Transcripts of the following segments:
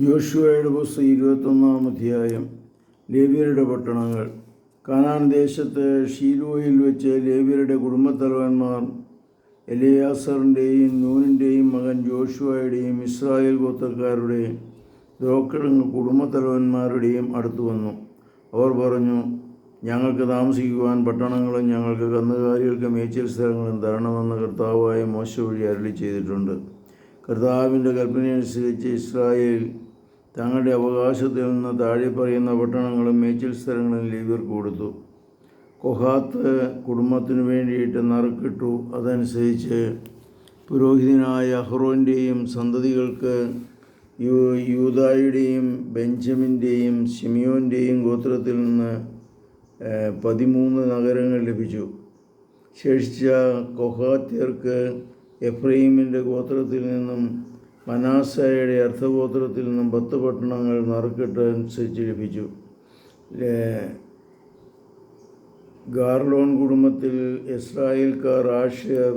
യോശുവയുടെ പുസ്തകം ഇരുപത്തൊന്നാം അധ്യായം ലേവിയരുടെ പട്ടണങ്ങൾ. കാനാൻ ദേശത്ത് ഷീലോയിൽ വെച്ച് ലേവിയരുടെ കുടുംബത്തലവന്മാർ എലിയാസറിന്റെയും നൂനിന്റെയും മകൻ ജോഷുവയുടെയും ഇസ്രായേൽ ഗോത്രക്കാരുടെയും ദ്രോക്കടങ്ങ് കുടുംബത്തലവന്മാരുടെയും അടുത്തു വന്നു. അവർ പറഞ്ഞു ഞങ്ങൾക്ക് താമസിക്കുവാൻ പട്ടണങ്ങളും ഞങ്ങൾക്ക് കന്നുകാലികൾക്ക് മേച്ചിൽ സ്ഥലങ്ങളും തരണമെന്ന് കർത്താവായ മോശ വഴി അരളി ചെയ്തിട്ടുണ്ട് കർത്താവിന്റെ കൽപ്പനയനുസരിച്ച് ഇസ്രായേൽ തങ്ങളുടെ അവകാശത്തിൽ നിന്ന് താഴെ പറയുന്ന പട്ടണങ്ങളും മേച്ചിൽ സ്ഥലങ്ങളും ലീവർ കൊടുത്തു. കൊഹാത്ത് കുടുംബത്തിന് വേണ്ടിയിട്ട് നറുക്കിട്ടു. അതനുസരിച്ച് പുരോഹിതനായ അഹ്റോന്റെയും സന്തതികൾക്ക് യൂ യൂതായുടെയും ബെഞ്ചമിന്റെയും ഷിമിയോന്റെയും ഗോത്രത്തിൽ നിന്ന് പതിമൂന്ന് നഗരങ്ങൾ ലഭിച്ചു. ശേഷിച്ച കൊഹാത്യർക്ക് എഫ്രൈമിന്റെ ഗോത്രത്തിൽ നിന്നും മനാസയുടെ അർത്ഥഗോത്രത്തിൽ നിന്നും പത്ത് പട്ടണങ്ങൾ നറുക്കിട്ട് അനുസരിച്ച് ലഭിച്ചു ഗാർലോൺ കുടുംബത്തിൽ ഇസ്രായേൽക്കാർ ആഷ്യർ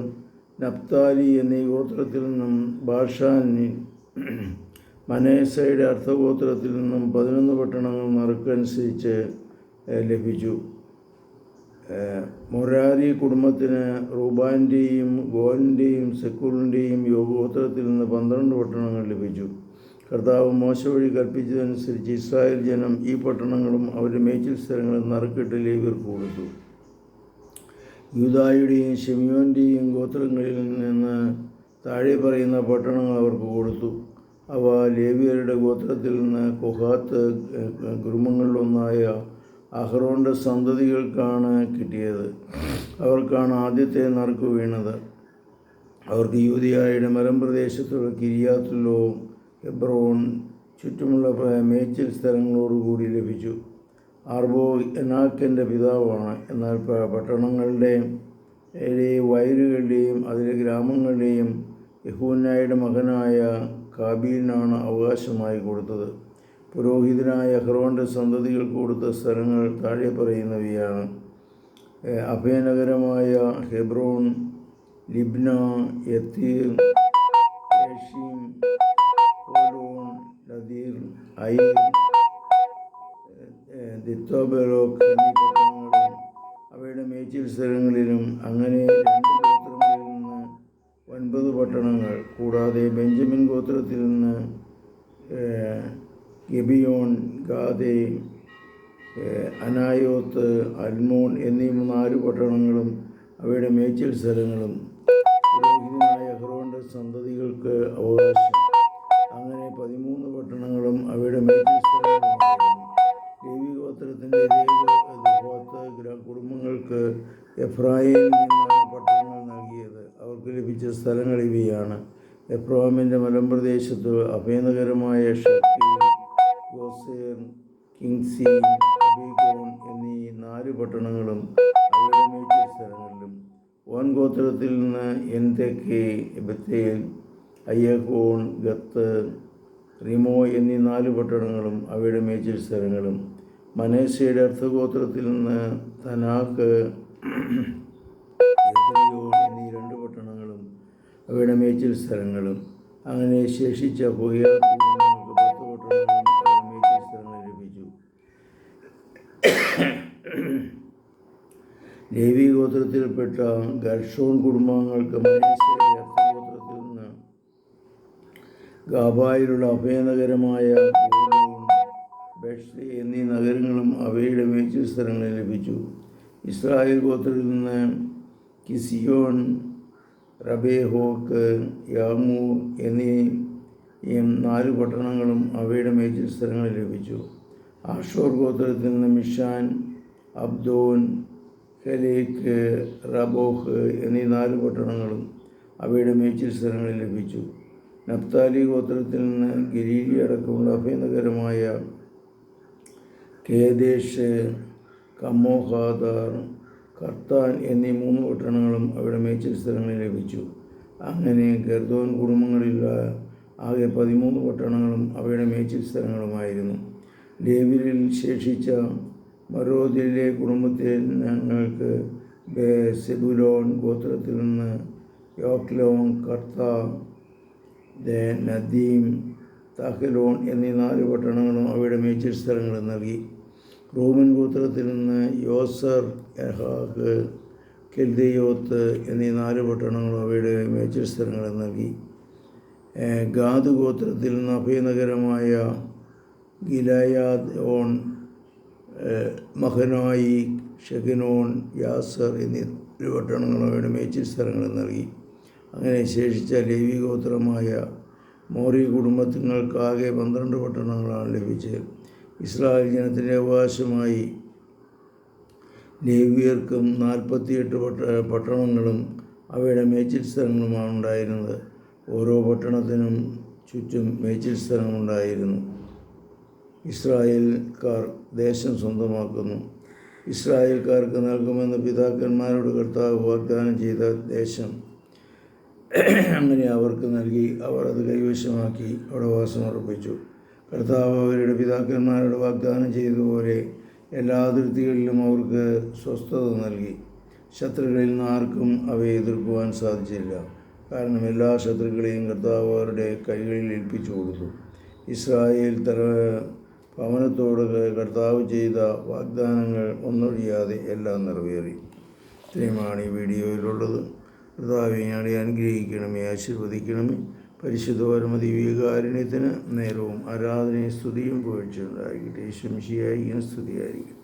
നപ്താലി എന്നീ ഗോത്രത്തിൽ നിന്നും ബാഷാനി മനേസയുടെ അർത്ഥഗോത്രത്തിൽ നിന്നും പതിനൊന്ന് പട്ടണങ്ങൾ നറുക്കനുസരിച്ച് ലഭിച്ചു. മൊരാരി കുടുംബത്തിന് റൂബാന്റെയും ഗോലിന്റെയും സെക്കൂളിന്റെയും യോഗോത്തരത്തിൽ നിന്ന് പന്ത്രണ്ട് പട്ടണങ്ങൾ ലഭിച്ചു. കർത്താവ് മോശ വഴി കൽപ്പിച്ചതനുസരിച്ച് ഇസ്രായേൽ ജനം ഈ പട്ടണങ്ങളും അവരുടെ മേച്ചിൽ സ്ഥലങ്ങളും നറുക്കിട്ട് ലേവ്യർക്ക് കൊടുത്തു. യൂതായുടെയും ഷെമിയോന്റെയും ഗോത്രങ്ങളിൽ നിന്ന് താഴെ പറയുന്ന പട്ടണങ്ങൾ അവർക്ക് കൊടുത്തു. അവ ലേവിയരുടെ ഗോത്രത്തിൽ നിന്ന് കൊഹാത്ത് കുടുംബങ്ങളിലൊന്നായ അഹ്റോന്റെ സന്തതികൾക്കാണ് കിട്ടിയത്. അവർക്കാണ് ആദ്യത്തെ നറുക്ക് വീണത്. അവർക്ക് യൂതിയായുടെ മരം പ്രദേശത്തുള്ള കിരിയാത്തുലോ എബ്രോൺ ചുറ്റുമുള്ള മേച്ചിൽ സ്ഥലങ്ങളോടുകൂടി ലഭിച്ചു. ആർബോ എനാക്കിന്റെ പിതാവാണ്. എന്നാൽ പട്ടണങ്ങളുടെയും വയലുകളുടെയും അതിലെ ഗ്രാമങ്ങളുടെയും യഹൂനായുടെ മകനായ കാബീലിനാണ് അവകാശമായി കൊടുത്തത്. പുരോഹിതനായ അഹ്റോന്റെ സന്തതികൾ കൊടുത്ത സ്ഥലങ്ങൾ താഴെ പറയുന്നവയാണ്. അഭയനഗരമായ ഹെബ്രോൺ ലിബ്ന യത്തീർ ഹോലോൺ ലദീർ ഐർ ഏഹ് ദിത്തോബെറോക്ക് എന്നീ പട്ടണങ്ങളും അവയുടെ മേച്ചിൽ സ്ഥലങ്ങളിലും അങ്ങനെ രണ്ട് ഗോത്രങ്ങളിൽ നിന്ന് ഒൻപത് പട്ടണങ്ങൾ കൂടാതെ ബെഞ്ചമിൻ ഗോത്രത്തിൽ നിന്ന് ഗിബിയോൺ ഗാദെ അനായോത്ത് അൽമോൺ എന്നീ നാല് പട്ടണങ്ങളും അവയുടെ മേച്ചിൽ സ്ഥലങ്ങളും പുരോഹിതനായ അഹ്റോന്റെ സന്തതികൾക്ക് അവകാശം. അങ്ങനെ പതിമൂന്ന് പട്ടണങ്ങളും അവയുടെ മേച്ചിൽ സ്ഥലങ്ങളുമായിരുന്നു ലേവി ഗോത്രത്തിന്റെ ഇതേ കുടുംബങ്ങൾക്ക് എഫ്രായിമിൽ നിന്നാണ് പട്ടണങ്ങൾ നൽകിയത്. അവർക്ക് ലഭിച്ച സ്ഥലങ്ങൾ ഇവയാണ്. എഫ്രാമിന്റെ മലമ്പ്രദേശത്ത് അഭയനഗരമായ ഷക്കി എന്നീ നാല് പട്ടണങ്ങളും മേച്ചിൽ സ്ഥലങ്ങളിലും ഓൻ ഗോത്രത്തിൽ നിന്ന് എൻതെക്കെ ബത്തേൽ അയ്യഹോൺ ഗത്ത് റിമോ എന്നീ നാല് പട്ടണങ്ങളും അവയുടെ മേച്ചിൽ സ്ഥലങ്ങളും. മനേശയുടെ അർത്ഥഗോത്രത്തിൽ നിന്ന് തനാക്ക് എന്നീ രണ്ട് പട്ടണങ്ങളും അവയുടെ മേച്ചിൽ സ്ഥലങ്ങളും. അങ്ങനെ ശേഷിച്ച ഹുയാ കുടുംബങ്ങൾക്ക് പത്ത് പട്ടണങ്ങളും ലഭിച്ചു. ലേവി ഗോത്രത്തിൽപ്പെട്ട ഗർഷോൺ കുടുംബാംഗങ്ങൾക്ക് ഗോത്രത്തിൽ നിന്ന് ഗാബായിലുള്ള അഭയനഗരമായ ബെഷ്ലി എന്നീ നഗരങ്ങളും അവയുടെ മേച്ചിൽ സ്ഥലങ്ങളിൽ ലഭിച്ചു. ഇസ്രായേൽ ഗോത്രത്തിൽ നിന്ന് കിസിയോൺ റബേഹോക്ക് യാമൂർ എന്നീ നാല് പട്ടണങ്ങളും അവയുടെ മേച്ചു സ്ഥലങ്ങളിൽ ലഭിച്ചു. ആഷോർ ഗോത്രത്തിൽ നിന്ന് മിഷാൻ അബ്ദോൻ ഹെലേക്ക് റബോഹ് എന്നീ നാല് പട്ടണങ്ങളും അവയുടെ മേച്ചിൽ സ്ഥലങ്ങളിൽ ലഭിച്ചു. നപ്താലി ഗോത്രത്തിൽ നിന്ന് ഗിരീലി അടക്കമുള്ള അഭയനഗരമായ കേദേശ് കമ്മോഹാദാർ കർത്താൻ എന്നീ മൂന്ന് പട്ടണങ്ങളും അവിടെ മേച്ചിൽ സ്ഥലങ്ങളിൽ ലഭിച്ചു. അങ്ങനെ ഗർദോൻ കുടുംബങ്ങളിലുള്ള ആകെ പതിമൂന്ന് പട്ടണങ്ങളും അവയുടെ മേച്ചിൽ സ്ഥലങ്ങളുമായിരുന്നു. ലേവിലിൽ ശേഷിച്ച മരോദിലെ കുടുംബത്തിൽ ഞങ്ങൾക്ക് സെബുലോൺ ഗോത്രത്തിൽ നിന്ന് യോക്ലോൺ കർത്ത നദീം തഹലോൺ എന്നീ നാല് പട്ടണങ്ങളും അവയുടെ മേച്ചിൽ സ്ഥലങ്ങളും നൽകി. റോമൻ ഗോത്രത്തിൽ നിന്ന് യോസർ യഹാഗ് കെൽദയോത്ത് എന്നീ നാല് പട്ടണങ്ങളും അവയുടെ മേച്ചിൽ സ്ഥലങ്ങളും നൽകി. ഗാദ് ഗോത്രത്തിൽ നിന്ന് അഭയനഗരമായ ഗിലയാദ് ഓൺ മഹനായി ഷെഗനോൺ യാസർ എന്നീ ഒരു പട്ടണങ്ങളും അവയുടെ മേച്ചിൽ സ്ഥലങ്ങളും നൽകി. അങ്ങനെ ശേഷിച്ച ലേവി ഗോത്രമായ മോറി കുടുംബത്തിങ്ങൾക്കാകെ പന്ത്രണ്ട് പട്ടണങ്ങളാണ് ലഭിച്ചത്. ഇസ്രായേൽ ജനത്തിന്റെ അവകാശമായി ലേവിയർക്കും നാൽപ്പത്തിയെട്ട് പട്ട പട്ടണങ്ങളും അവയുടെ മേച്ചിൽ സ്ഥലങ്ങളുമാണ് ഉണ്ടായിരുന്നത്. ഓരോ പട്ടണത്തിനും ചുറ്റും മേച്ചിൽ സ്ഥലമുണ്ടായിരുന്നു ഇസ്രായേൽക്കാർ ദേശം സ്വന്തമാക്കുന്നു. ഇസ്രായേൽക്കാർക്ക് നൽകുമെന്ന് പിതാക്കന്മാരോട് കർത്താവ് വാഗ്ദാനം ചെയ്ത ദേശം അങ്ങനെ അവർക്ക് നൽകി. അവർ അത് കൈവശമാക്കി. അവിടെ വാസം ഉറപ്പിച്ചു. കർത്താവ് അവരുടെ പിതാക്കന്മാരോട് വാഗ്ദാനം ചെയ്തതുപോലെ എല്ലാ അതിർത്തികളിലും അവർക്ക് സ്വസ്ഥത നൽകി. ശത്രുക്കളിൽ നിന്ന് ആർക്കും അവയെ എതിർക്കുവാൻ സാധിച്ചില്ല. കാരണം എല്ലാ ശത്രുക്കളെയും കർത്താവ് അവരുടെ കൈകളിൽ ഏൽപ്പിച്ചു കൊടുത്തു. ഇസ്രായേൽ തല ഭവനത്തോട് കർത്താവ് ചെയ്ത വാഗ്ദാനങ്ങൾ ഒന്നൊഴിയാതെ എല്ലാം നിറവേറി. ഇത്രയുമാണ് ഈ വീഡിയോയിലുള്ളത്. കർത്താവെ ഞങ്ങളെ അനുഗ്രഹിക്കണമേ ആശീർവദിക്കണമേ. പരിശുദ്ധ പരമതി വികാരുണ്യത്തിന് നേരവും ആരാധനയും സ്തുതിയും പുകഴ്ചയുണ്ടായിരിക്കട്ടെ ശംശിയായിരിക്കും സ്തുതിയായിരിക്കും